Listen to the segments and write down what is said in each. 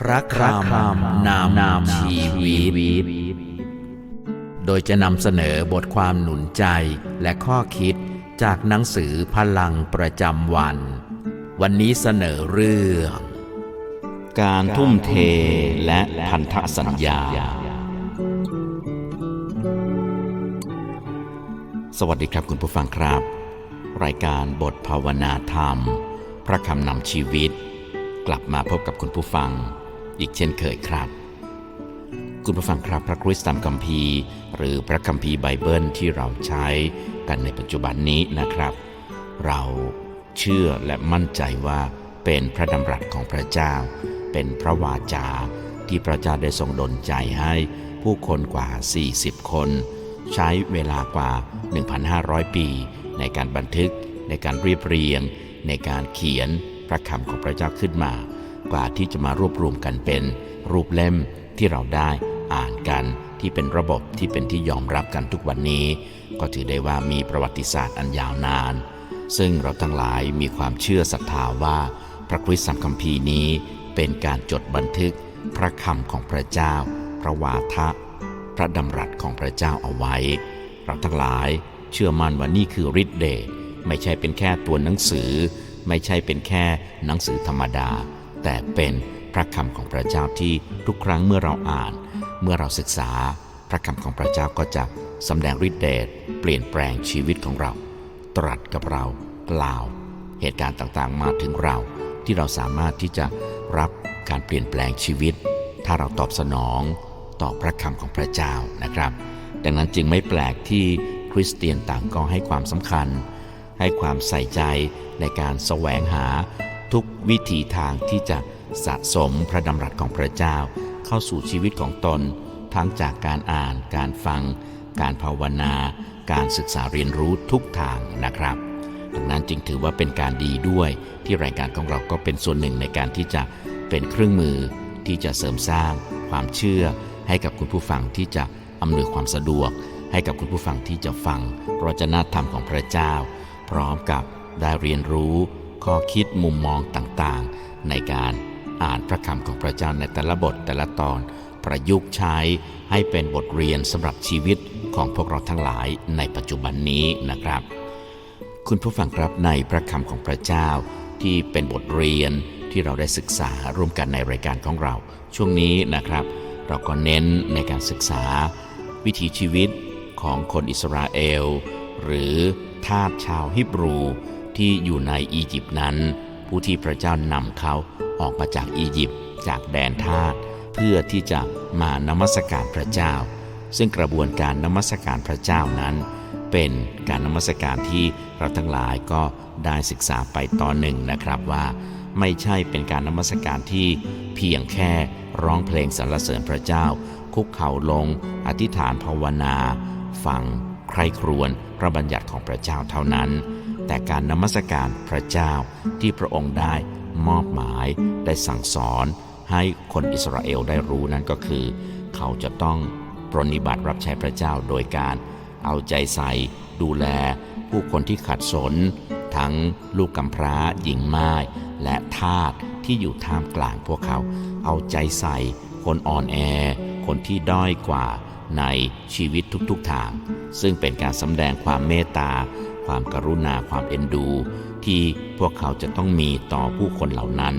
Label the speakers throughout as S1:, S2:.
S1: พระคำนำนำชีวิต โดยจะนำเสนอบทความหนุนใจและข้อคิดจากหนังสือพลังประจำวัน วันนี้เสนอเรื่อง
S2: การทุ่มเทและพันธสัญญา สวัสดีครับคุณผู้ฟังครับ รายการบทภาวนาธรรม พระคำนำชีวิตกลับมาพบกับคุณผู้ฟัง อีกเช่นเคยครับ คุณผู้ฟังครับพระคริสต์ตามคัมภีร์ หรือพระคัมภีร์ไบเบิลที่เราใช้กันในปัจจุบันนี้นะครับ เราเชื่อและมั่นใจว่าเป็นพระดำรัสของพระเจ้า เป็นพระวาจาที่พระเจ้าได้ทรงดลใจให้ผู้คนกว่า 40 คน ใช้เวลากว่า 1,500 ปี ในการบันทึก ในการเรียบเรียง ในการเขียนพระคำของพระเจ้าขึ้นมา กว่าที่จะมารวบรวมกันเป็นรูปเล่มที่เราได้อ่านกันที่เป็นระบบที่เป็นที่ยอมรับกันทุกวันนี้ ก็ถือได้ว่ามีประวัติศาสตร์อันยาวนาน ซึ่งเราทั้งหลายมีความเชื่อศรัทธาว่าพระคริสตคัมภีร์นี้ เป็นการจดบันทึกพระคำของพระเจ้า พระวาทะ พระดำรัสของพระเจ้าเอาไว้ เราทั้งหลายเชื่อมั่นว่านี่คือฤทธิเดชไม่ใช่เป็นแค่ตัวหนังสือ ไม่ใช่เป็นแค่หนังสือธรรมดา แต่เป็นพระคำของพระเจ้าที่ทุกครั้งเมื่อเราอ่าน เมื่อเราศึกษา พระคำของพระเจ้าก็จะสำแดงฤทธิเดชเปลี่ยนแปลงชีวิตของเรา ตรัสกับเรากล่าว เหตุการณ์ต่างๆ มาถึงเรา ที่เราสามารถที่จะรับการเปลี่ยนแปลงชีวิต ถ้าเราตอบสนองต่อพระคำของพระเจ้านะครับ ดังนั้นจึงไม่แปลกที่คริสเตียนต่างก็ให้ความสำคัญ ให้ความใส่ใจในการแสวงหา ทุกวิถีทางที่จะสะสมพระดำรัสของพระเจ้า เข้าสู่ชีวิตของตน ทั้งจากการอ่าน การฟัง การภาวนา การศึกษาเรียนรู้ทุกทางนะครับ ดังนั้นจึงถือว่าเป็นการดีด้วยที่รายการของเราก็เป็นส่วนหนึ่งในการที่จะเป็นเครื่องมือที่จะเสริมสร้างความเชื่อ ให้กับคุณผู้ฟังที่จะอำนวยความสะดวก ให้กับคุณผู้ฟังที่จะฟังพระจนะธรรมของพระเจ้า พร้อมกับได้เรียนรู้ ข้อคิดมุมมองต่างๆ ในการอ่านพระคำของพระเจ้าในแต่ละบทแต่ละตอน ประยุกต์ใช้ให้เป็นบทเรียนสำหรับชีวิตของพวกเราทั้งหลายในปัจจุบันนี้นะครับ คุณผู้ฟังครับในพระคำของพระเจ้าที่เป็นบทเรียนที่เราได้ศึกษาร่วมกันในรายการของเรา ช่วงนี้นะครับ เราก็เน้นในการศึกษา วิถีชีวิตของคนอิสราเอล หรือทาสชาวฮิบรู ที่อยู่ในอียิปต์นั้น ผู้ที่พระเจ้านำเขาออกมาจากอียิปต์จากแดนทาสเพื่อที่จะมานมัสการพระเจ้า ซึ่งกระบวนการนมัสการพระเจ้านั้น เป็นการนมัสการที่เราทั้งหลายก็ได้ศึกษาไปตอนหนึ่งนะครับว่า ไม่ใช่เป็นการนมัสการที่เพียงแค่ร้องเพลงสรรเสริญพระเจ้า คุกเข่าลง อธิษฐานภาวนา ฟังใครครวญพระบัญญัติของพระเจ้าเท่านั้น แต่การนมัสการพระเจ้าที่พระองค์ได้มอบหมายได้สั่งสอนให้คนอิสราเอลได้รู้นั้นก็คือ เขาจะต้องปรนนิบัติรับใช้พระเจ้าโดยการเอาใจใส่ดูแล ผู้คนที่ขัดสน ทั้งลูกกำพร้าหญิงไม้และทาสที่อยู่ท่ามกลางพวกเขา เอาใจใส่ คนอ่อนแอ คนที่ด้อยกว่าในชีวิตทุกๆทาง ซึ่งเป็นการสำแดงความเมตตา ความกรุณาความเอ็นดู ที่พวกเขาจะต้องมีต่อผู้คนเหล่านั้น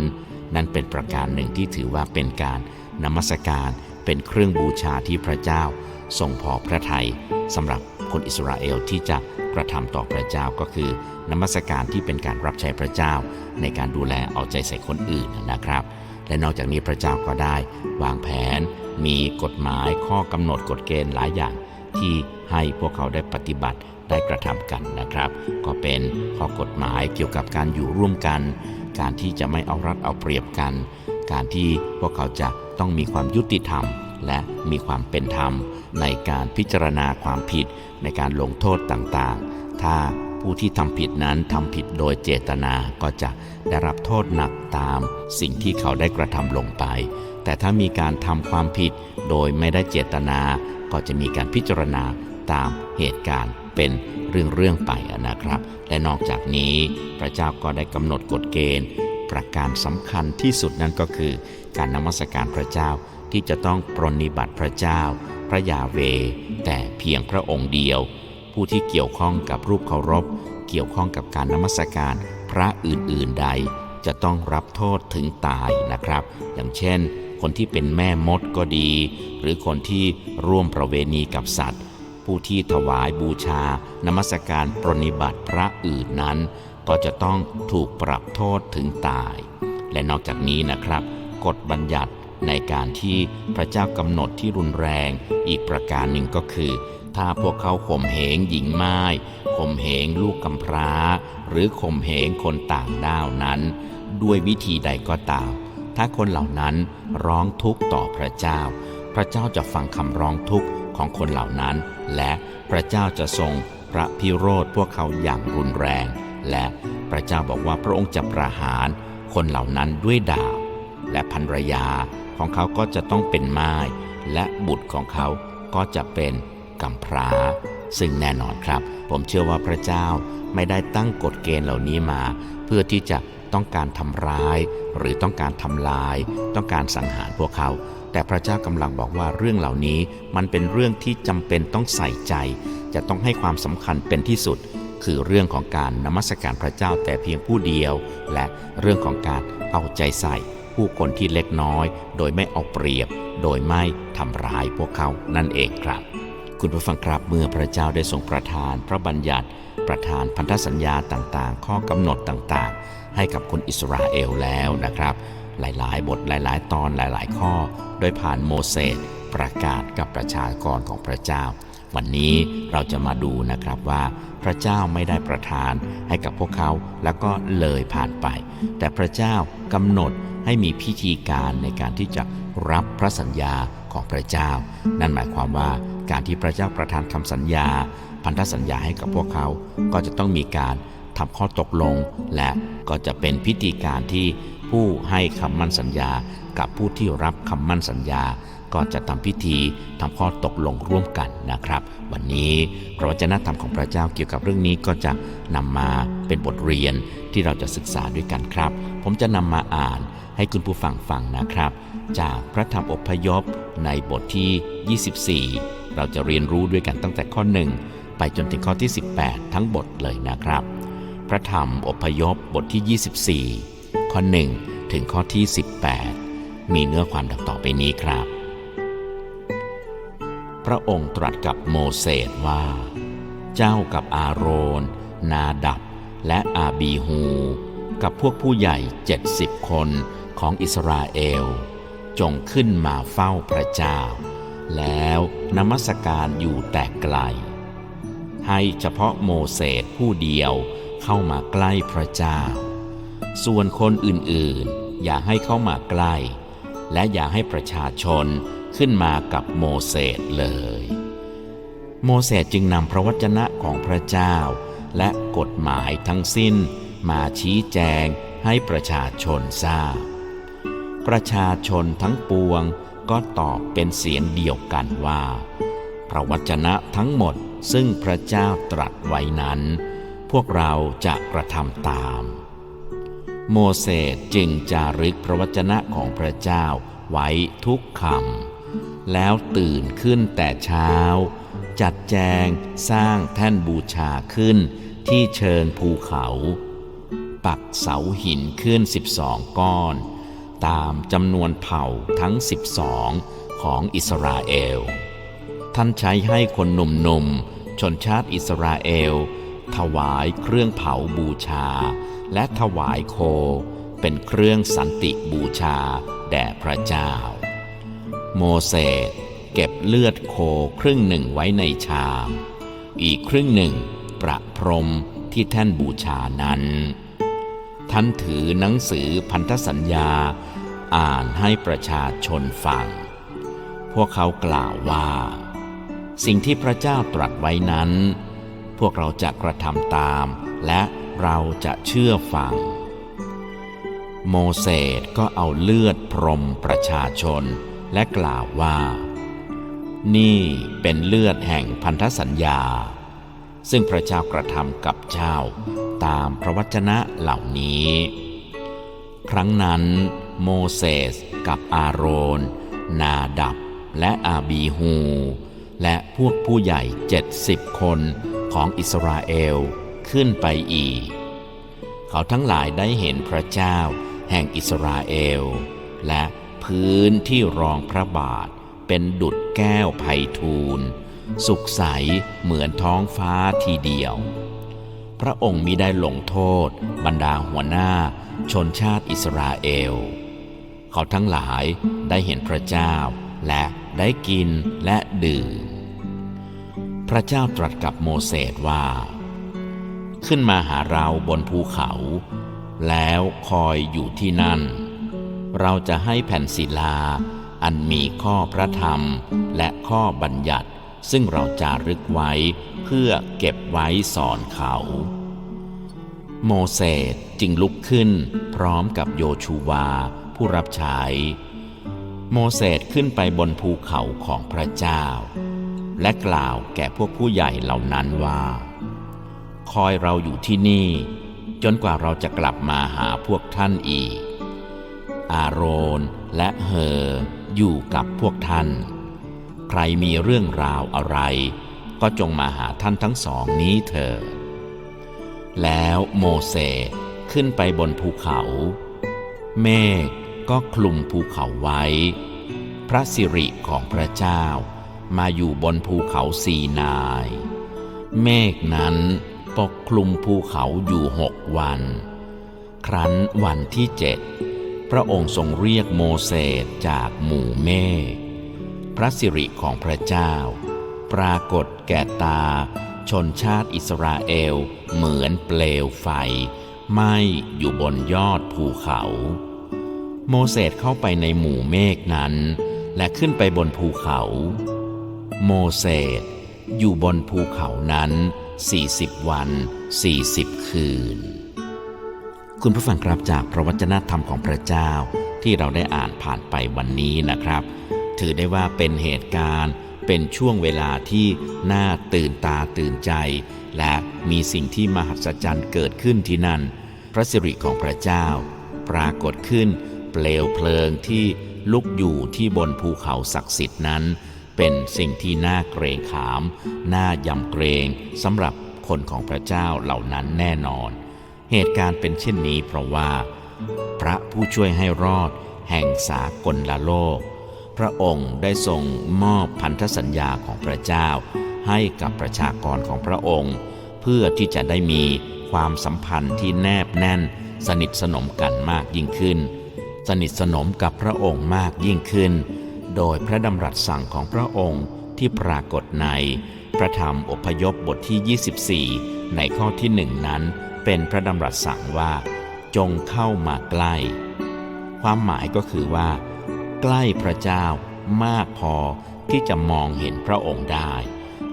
S2: นั่นเป็นประการหนึ่งที่ถือว่าเป็นการนมัสการเป็นเครื่องบูชาที่พระเจ้าทรงพอพระทัยสำหรับคนอิสราเอลที่จะกระทำต่อพระเจ้าก็คือนมัสการที่เป็นการรับใช้พระเจ้า ในการดูแลเอาใจใส่คนอื่นนะครับ และนอกจากนี้พระเจ้าก็ได้ วางแผน มีกฎหมายข้อกำหนดกฎเกณฑ์หลายอย่างที่ให้พวกเขาได้ปฏิบัติ ได้กระทำกันนะครับ ก็เป็นข้อกฎหมายเกี่ยวกับการอยู่ร่วมกัน การที่จะไม่เอารัดเอาเปรียบกัน การที่พวกเขาจะต้องมีความยุติธรรม และมีความเป็นธรรม ในการพิจารณาความผิด ในการลงโทษต่างๆ ถ้าผู้ที่ทำผิดนั้นทำผิดโดยเจตนาก็จะได้รับโทษหนักตาม สิ่งที่เขาได้กระทำลงไป แต่ถ้ามีการทำความผิดโดยไม่ได้เจตนา ก็จะมีการพิจารณาตามเหตุการณ์ เป็นเรื่องๆไปนะครับ และนอกจากนี้พระเจ้าก็ได้กำหนดกฎเกณฑ์ ประการสำคัญที่สุดนั่นก็คือ การนมัสการพระเจ้าที่จะต้องปรนนิบัติพระเจ้า พระยาเว แต่เพียงพระองค์เดียว ผู้ที่เกี่ยวข้องกับรูปเคารพ เกี่ยวข้องกับการนมัสการพระอื่นๆใด จะต้องรับโทษถึงตายนะครับ อย่างเช่น คนที่เป็นแม่มดก็ดี หรือคนที่ร่วมประเวณีกับสัตว์ ผู้ที่ถวายบูชานมัสการปรนนิบัติพระอื่นนั้น ก็จะต้องถูกปรับโทษถึงตาย และนอกจากนี้นะครับ กฎบัญญัติในการที่พระเจ้ากำหนดที่รุนแรง อีกประการหนึ่งก็คือ ถ้าพวกเขาข่มเหงหญิงไม้ข่มเหงลูกกำพร้า หรือข่มเหงคนต่างด้าวนั้น ด้วยวิธีใดก็ตาม ถ้าคนเหล่านั้นร้องทุกข์ต่อพระเจ้า พระเจ้าจะฟังคำร้องทุกข์ ของคนเหล่านั้น และพระเจ้าจะทรงพระพิโรธพวกเขาอย่างรุนแรง และพระเจ้าบอกว่าพระองค์จะประหารคนเหล่านั้นด้วยดาบ และภรรยาของเขาก็จะต้องเป็นไม้และบุตรของเขาก็จะเป็นกำพร้า ซึ่งแน่นอนครับ ผมเชื่อว่าพระเจ้าไม่ได้ตั้งกฎเกณฑ์เหล่านี้มา เพื่อที่จะต้องการทำร้าย หรือต้องการทำลาย ต้องการสังหารพวกเขา แต่พระเจ้ากำลังบอกว่าเรื่องเหล่านี้มันเป็นเรื่องที่จำเป็นต้องใส่ใจ จะต้องให้ความสำคัญเป็นที่สุด คือเรื่องของการนมัสการพระเจ้าแต่เพียงผู้เดียว และเรื่องของการเอาใจใส่ ผู้คนที่เล็กน้อย โดยไม่เอาเปรียบ โดยไม่ทำร้ายพวกเขานั่นเองครับ คุณผู้ฟังครับเมื่อพระเจ้าได้ทรงประทานพระบัญญัติ ประทานพันธสัญญาต่างๆ ข้อกำหนดต่างๆ ให้กับคนอิสราเอลแล้วนะครับ หลายๆ บทหลายๆ ตอนหลายๆ ข้อ โดยผ่านโมเสสประกาศกับประชากรของพระเจ้า วันนี้เราจะมาดูนะครับว่า พระเจ้าไม่ได้ประทานให้กับพวกเขาแล้วก็เลยผ่านไป แต่พระเจ้ากำหนดให้มีพิธีการในการที่จะรับพระสัญญาของพระเจ้า นั่นหมายความว่าการที่พระเจ้าประทานคำสัญญา พันธสัญญาให้กับพวกเขา ก็จะต้องมีการทำข้อตกลง และก็จะเป็นพิธีการที่ ผู้ให้คำมั่นสัญญากับผู้ที่รับคำมั่นสัญญา ก็จะทำพิธีทำข้อตกลงร่วมกันนะครับ วันนี้พระวจนะธรรมของพระเจ้าเกี่ยวกับเรื่องนี้ก็จะนำมาเป็นบทเรียนที่เราจะศึกษาด้วยกันครับ ผมจะนำมาอ่านให้คุณผู้ฟังฟังนะครับ จากพระธรรมอพยพในบทที่ 24 เราจะเรียนรู้ด้วยกันตั้งแต่ข้อ1ไปจนถึงข้อที่ 18 ทั้งบทเลยนะครับ พระธรรมอพยพบทที่ 24 ข้อ 1 ถึงข้อที่ 18 มีเนื้อความดังต่อไปนี้ครับ พระองค์ตรัสกับโมเสสว่า เจ้ากับอาโรน นาดับ และอาบีฮู กับพวกผู้ใหญ่เจ็ดสิบคนของอิสราเอล จงขึ้นมาเฝ้าพระเจ้า แล้วนมัสการอยู่แต่ไกล ให้เฉพาะโมเสสผู้เดียวเข้ามาใกล้พระเจ้า ส่วนคนอื่นๆ อย่าให้เข้ามาใกล้ และอย่าให้ประชาชนขึ้นมากับโมเสสเลย โมเสสจึงนำพระวจนะของพระเจ้า และกฎหมายทั้งสิ้นมาชี้แจงให้ประชาชนทราบ ประชาชนทั้งปวงก็ตอบเป็นเสียงเดียวกันว่า พระวจนะทั้งหมดซึ่งพระเจ้าตรัสไว้นั้น พวกเราจะกระทำตาม โมเสสจึงจารึกพระวจนะของพระเจ้าไว้ทุกคำแล้วตื่นขึ้นแต่เช้า จัดแจงสร้างแท่นบูชาขึ้นที่เชิงภูเขา ปักเสาหินขึ้นสิบสองก้อน ตามจำนวนเผ่าทั้งสิบสองของอิสราเอล ท่านใช้ให้คนหนุ่มๆชนชาติอิสราเอล ถวายเครื่องเผาบูชา และถวายโค เป็นเครื่องสันติบูชาแด่พระเจ้า โมเสสเก็บเลือดโคครึ่งหนึ่งไว้ในชาม อีกครึ่งหนึ่งประพรมที่แท่นบูชานั้น ท่านถือหนังสือพันธสัญญาอ่านให้ประชาชนฟังพพวกเขากล่าวว่า สิ่งที่พระเจ้าตรัสไว้นั้น พวกเราจะกระทำตาม และเราจะเชื่อฟัง โมเสสก็เอาเลือดพรมประชาชน และกล่าวว่า นี่เป็นเลือดแห่งพันธสัญญา ซึ่งพระเจ้ากระทำกับเจ้าตามพระวจนะเหล่านี้ ครั้งนั้นโมเสสกับอาโรน นาดับและอาบีฮู และพวกผู้ใหญ่เจ็ดสิบคน ของอิสราเอลขึ้นไปอีก เขาทั้งหลายได้เห็นพระเจ้าแห่งอิสราเอล และพื้นที่รองพระบาทเป็นดุดแก้วไพทูลสุขใสเหมือนท้องฟ้าทีเดียว พระองค์มิได้ลงโทษ บรรดาหัวหน้าชนชาติอิสราเอล เขาทั้งหลายได้เห็นพระเจ้าและได้กินและดื่ม พระเจ้าตรัสกับโมเสสว่า ขึ้นมาหาเราบนภูเขา แล้วคอยอยู่ที่นั่น เราจะให้แผ่นศิลา อันมีข้อพระธรรมและข้อบัญญัติ ซึ่งเราจารึกไว้เพื่อเก็บไว้สอนเขา โมเสสจึงลุกขึ้นพร้อมกับโยชูวาผู้รับใช้ โมเสสขึ้นไปบนภูเขาของพระเจ้า และกล่าวแก่พวกผู้ใหญ่เหล่านั้นว่า คอยเราอยู่ที่นี่ จนกว่าเราจะกลับมาหาพวกท่านอีก อาโรนและเฮออยู่กับพวกท่าน ใครมีเรื่องราวอะไร ก็จงมาหาท่านทั้งสองนี้เถิดแล้วโมเสสขึ้นไปบนภูเขา เมฆก็คลุมภูเขาไว้ พระสิริของพระเจ้า มาอยู่บนภูเขาสีนาย เมฆนั้นปกคลุมภูเขาอยู่หกวัน ครั้นวันที่เจ็ดพระองค์ทรงเรียกโมเสสจากหมู่เมฆพระสิริของพระเจ้า ปรากฏแก่ตา ชนชาติอิสราเอล เหมือนเปลวไฟไหม้อยู่บนยอดภูเขา โมเสสเข้าไปในหมู่เมฆนั้น และขึ้นไปบนภูเขา โมเสสอยู่บนภูเขานั้น 40 วัน 40 คืน คุณผู้ฟังครับจากพระวจนะธรรมของพระเจ้าที่เราได้อ่านผ่านไปวันนี้นะครับ ถือได้ว่าเป็นเหตุการณ์เป็นช่วงเวลาที่น่าตื่นตาตื่นใจ และมีสิ่งที่มหัศจรรย์เกิดขึ้นที่นั่น พระสิริของพระเจ้า ปรากฏขึ้น เปลวเพลิงที่ลุกอยู่ที่บนภูเขาศักดิ์สิทธิ์นั้น เป็นสิ่งที่น่าเกรงขาม น่ายำเกรงสำหรับคนของพระเจ้าเหล่านั้นแน่นอน เหตุการณ์เป็นเช่นนี้เพราะว่า พระผู้ช่วยให้รอด แห่งสากลละโลก พระองค์ได้ทรงมอบพันธสัญญาของพระเจ้า ให้กับประชากรของพระองค์ เพื่อที่จะได้มีความสัมพันธ์ที่แนบแน่น สนิทสนมกันมากยิ่งขึ้น สนิทสนมกับพระองค์มากยิ่งขึ้น โดยพระดำรัสสั่งของพระองค์ที่ปรากฏในพระธรรมอพยพบทที่ 24 ในข้อที่หนึ่งนั้น เป็นพระดำรัสสั่งว่า จงเข้ามาใกล้ ความหมายก็คือว่า ใกล้พระเจ้ามากพอที่จะมองเห็นพระองค์ได้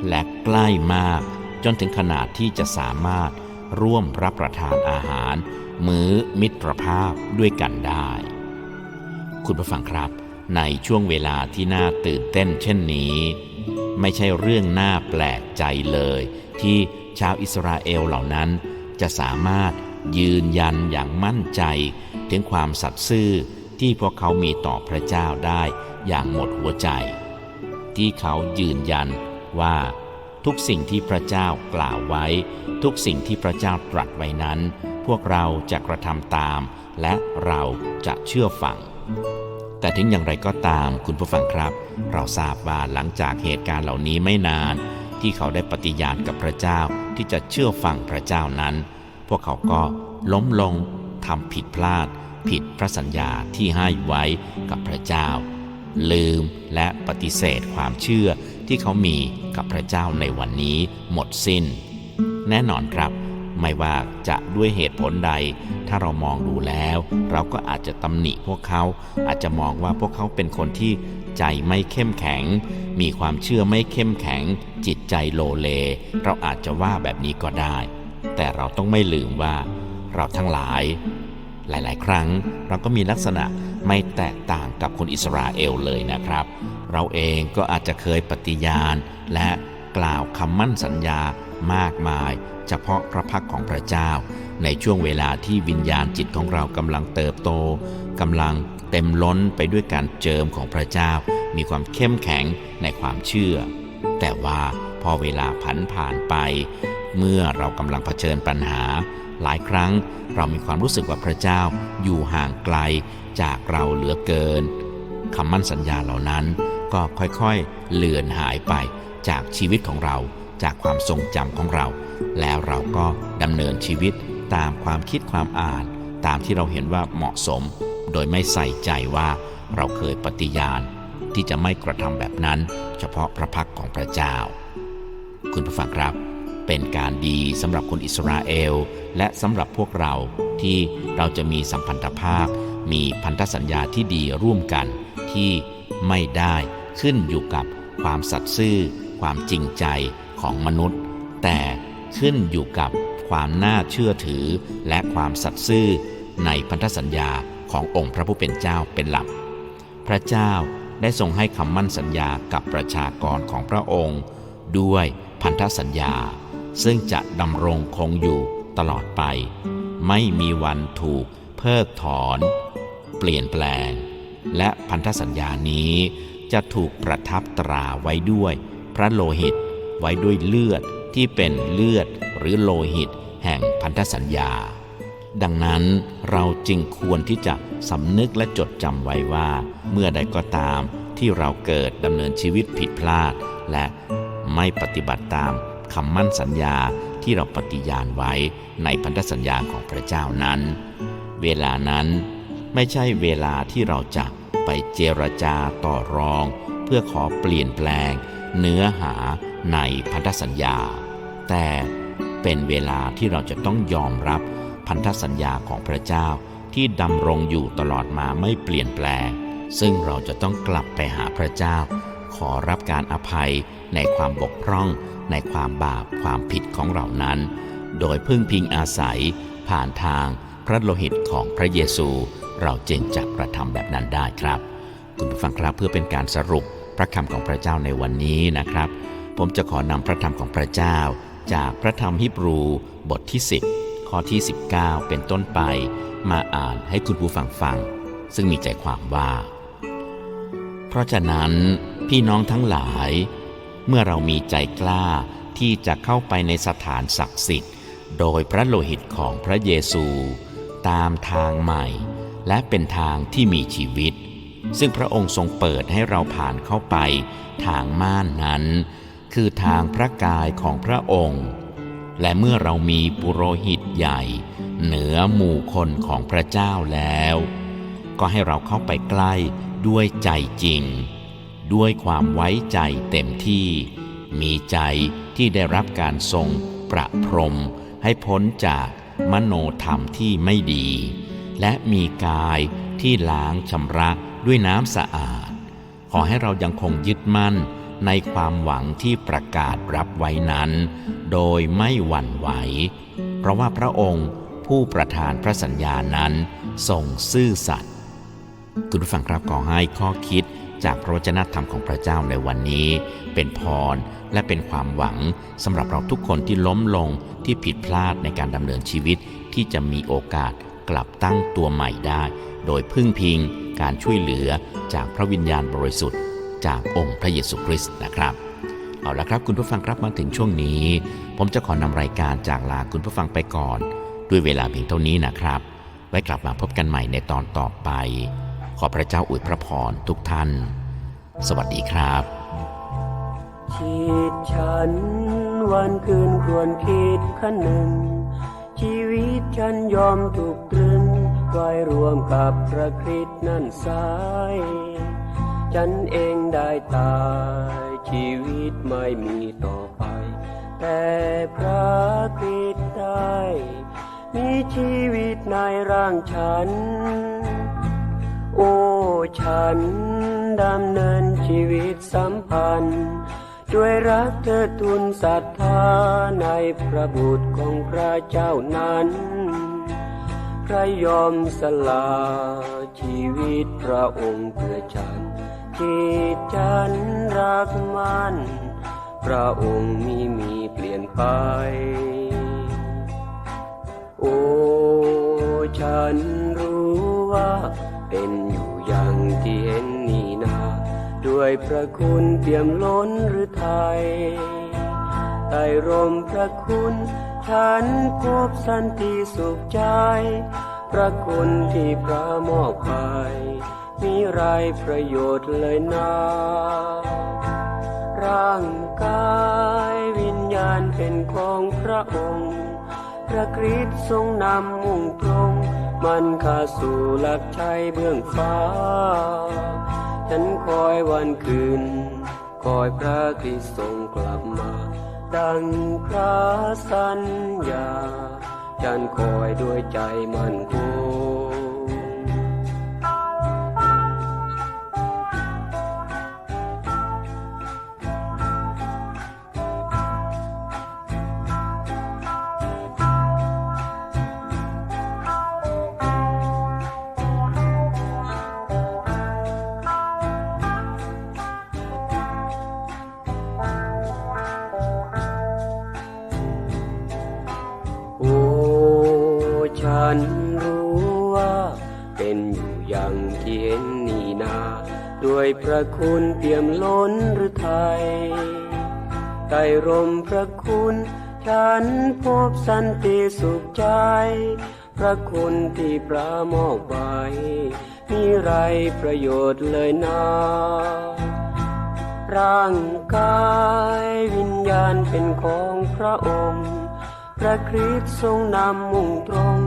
S2: และใกล้มากจนถึงขนาดที่จะสามารถร่วมรับประทานอาหาร มื้อมิตรภาพด้วยกันได้ คุณผู้ฟังครับ ในช่วงเวลาที่น่าตื่นเต้นเช่นนี้ ไม่ใช่เรื่องน่าแปลกใจเลย ที่ชาวอิสราเอลเหล่านั้น จะสามารถยืนยันอย่างมั่นใจ ถึงความสัตย์ซื่อที่พวกเขามีต่อพระเจ้าได้อย่างหมดหัวใจ ที่เขายืนยันว่าทุกสิ่งที่พระเจ้ากล่าวไว้ ทุกสิ่งที่พระเจ้าตรัสไว้นั้น พวกเราจะกระทำตาม และเราจะเชื่อฟัง แต่ถึงอย่างไรก็ตามคุณผู้ฟังครับ เราทราบว่าหลังจากเหตุการณ์เหล่านี้ไม่นาน ที่เขาได้ปฏิญาณกับพระเจ้าที่จะเชื่อฟังพระเจ้านั้น พวกเขาก็ล้มลงทำผิดพลาด ผิดพระสัญญาที่ให้ไว้กับพระเจ้า ลืมและปฏิเสธความเชื่อที่เขามีกับพระเจ้าในวันนี้หมดสิน้น แน่นอนครับ ไม่ว่าจะด้วยเหตุผลใด ถ้าเรามองดูแล้ว เราก็อาจจะตำหนิพวกเขา อาจจะมองว่าพวกเขาเป็นคนที่ใจไม่เข้มแข็ง มีความเชื่อไม่เข้มแข็ง จิตใจโลเล เราอาจจะว่าแบบนี้ก็ได้ แต่เราต้องไม่ลืมว่าเราทั้งหลาย หลาย ๆ ครั้งเราก็มีลักษณะไม่แตกต่างกับคนอิสราเอลเลยนะครับ เราเองก็อาจจะเคยปฏิญาณ และกล่าวคำมั่นสัญญามากมาย เฉพาะพระพักของพระเจ้า ในช่วงเวลาที่วิญญาณจิตของเรากำลังเติบโตกำลังเต็มล้นไปด้วยการเจิมของพระเจ้า มีความเข้มแข็งในความเชื่อ แต่ว่าพอเวลาผันผ่านไป เมื่อเรากำลังเผชิญปัญหา หลายครั้งเรามีความรู้สึกว่าพระเจ้าอยู่ห่างไกลจากเราเหลือเกินคำมั่นสัญญาเหล่านั้นก็ค่อยๆ เลือนหายไปจากชีวิตของเรา จากความทรงจำของเรา แล้วเราก็ดำเนินชีวิตตามความคิดความอ่าน ตามที่เราเห็นว่าเหมาะสม โดยไม่ใส่ใจว่าเราเคยปฏิญาณ ที่จะไม่กระทำแบบนั้น เฉพาะพระพักของพระเจ้า คุณผู้ฟังครับ เป็นการดีสำหรับคนอิสราเอล และสำหรับพวกเราที่เราจะมีสัมพันธภาพ มีพันธสัญญาที่ดีร่วมกันที่ไม่ได้ขึ้นอยู่กับความสัตย์ซื่อ ความจริงใจของมนุษย์ แต่ ขึ้นอยู่กับความน่าเชื่อถือและความสัตย์ซื่อในพันธสัญญาขององค์พระผู้เป็นเจ้าเป็นหลัก พระเจ้าได้ทรงให้คำมั่นสัญญากับประชากรของพระองค์ ด้วยพันธสัญญา ซึ่งจะดำรงคงอยู่ตลอดไป ไม่มีวันถูกเพิกถอน เปลี่ยนแปลง และพันธสัญญานี้จะถูกประทับตราไว้ด้วย พระโลหิตไว้ด้วยเลือด ที่เป็นเลือดหรือโลหิต แห่งพันธสัญญา ดังนั้นเราจึงควรที่จะสำนึกและจดจำไว้ว่า เมื่อใดก็ตามที่เราเกิดดำเนินชีวิตผิดพลาด และไม่ปฏิบัติตามคำมั่นสัญญาที่เราปฏิญาณไว้ในพันธสัญญาของพระเจ้านั้น เวลานั้นไม่ใช่เวลาที่เราจะไปเจรจาต่อรอง เพื่อขอเปลี่ยนแปลง เนื้อหา ในพันธสัญญา แต่เป็นเวลาที่เราจะต้องยอมรับพันธสัญญาของพระเจ้าที่ดำรงอยู่ตลอดมาไม่เปลี่ยนแปลง ซึ่งเราจะต้องกลับไปหาพระเจ้า ขอรับการอภัยในความบกพร่อง ในความบาปความผิดของเรานั้น โดยพึ่งพิงอาศัย ผ่านทางพระโลหิตของพระเยซู เราจึงจะกระทำแบบนั้นได้ครับ คุณผู้ฟังครับเพื่อเป็นการสรุปพระคำของพระเจ้าในวันนี้นะครับ ผมจะขอนำพระธรรมของพระเจ้า จากพระธรรมฮิบรูบทที่ 10 ข้อที่ 19 เป็นต้นไป มาอ่านให้คุณผู้ฟังฟัง ซึ่งมีใจความว่า เพราะฉะนั้นพี่น้องทั้งหลาย เมื่อเรามีใจกล้าที่จะเข้าไปในสถานศักดิ์สิทธิ์ โดยพระโลหิตของพระเยซู ตามทางใหม่ และเป็นทางที่มีชีวิต ซึ่งพระองค์ทรงเปิดให้เราผ่านเข้าไป ทางม่านนั้น คือทางพระกายของพระองค์ และเมื่อเรามีปุโรหิตใหญ่ เหนือหมู่คนของพระเจ้าแล้ว ก็ให้เราเข้าไปใกล้ด้วยใจจริง ด้วยความไว้ใจเต็มที่ มีใจที่ได้รับการทรงประพรมให้พ้นจากมโนธรรมที่ไม่ดี และมีกายที่ล้างชำระด้วยน้ำสะอาด ขอให้เรายังคงยึดมั่น ในความหวังที่ประกาศรับไว้นั้น โดยไม่หวั่นไหว เพราะว่าพระองค์ผู้ประทานพระสัญญานั้นทรงซื่อสัตย์คุณผู้ฟังครับขอให้ข้อคิดจากพระวจนะธรรมของพระเจ้าในวันนี้ เป็นพรและเป็นความหวังสำหรับเราทุกคนที่ล้มลงที่ผิดพลาดในการดำเนินชีวิตที่จะมีโอกาสกลับตั้งตัวใหม่ได้ โดยพึ่งพิงการช่วยเหลือจากพระวิญญาณบริสุทธิ์ จากองค์พระเยซูคริสต์นะครับเอาละครับคุณผู้ฟังครับมาถึงช่วงนี้ ผมจะขอนำรายการจากลาคุณผู้ฟังไปก่อน ด้วยเวลาเพียงเท่านี้นะครับ ไว้กลับมาพบกันใหม่ในตอนต่อไป ขอพระเจ้าอวยพระพรทุกท่าน สวัสดีครับ
S3: ชีวิตฉันวันคืนควรคิดขันหนึ่ง ชีวิตฉันยอมถูกตรึงไว้รวมกับพระคริสต์นั่นสาย ฉันเองได้ตายชีวิตไม่มีต่อไป แต่พระคริสต์ได้มีชีวิตในร่างฉัน โอ้ฉันดำเนินชีวิตสัมพันธ์ ด้วยรักเธอทุนศรัทธาในพระบุตรของพระเจ้านั้นพระยอมสละชีวิตพระองค์เพื่อฉัน ที่ฉันรักมัน พระองค์มีมีเปลี่ยนไป โอ้ฉันรู้ว่า เป็นอยู่อย่างที่เห็นนี่นา ด้วยพระคุณเปี่ยมล้นหรือไทยใต้ร่มพระคุณ ฉันพบสันติสุขใจ พระคุณที่พระมอบไป มีไรประโยชน์เลยนาร่างกายวิญญาณเป็นของพระองค์ พระคริสต์ทรงนำมุ่งตรงมันข้าสู่หลักชัยเบื้องฟ้า ฉันคอยวันคืน คอยพระคริสต์ทรงกลับมา ดังพระสัญญา ฉันคอยด้วยใจมันคง คุณเปี่ยมล้นหรือไทยใต้ร่มพระคุณ ฉันพบสันติสุขใจ พระคุณที่พระมอบไว้มีไรประโยชน์เลยนาร่างกายวิญญาณเป็นของพระองค์ พระคริสต์ทรงนำมุ่งตรง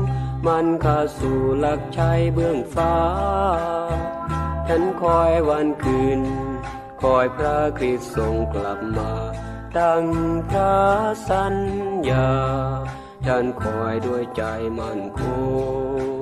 S3: มันข้าสู่หลักชัยเบื้องฟ้า ฉันคอยวันคืน คอยพระคริสต์ทรงกลับมา ตั้งพระสัญญา ฉันคอยด้วยใจมันคง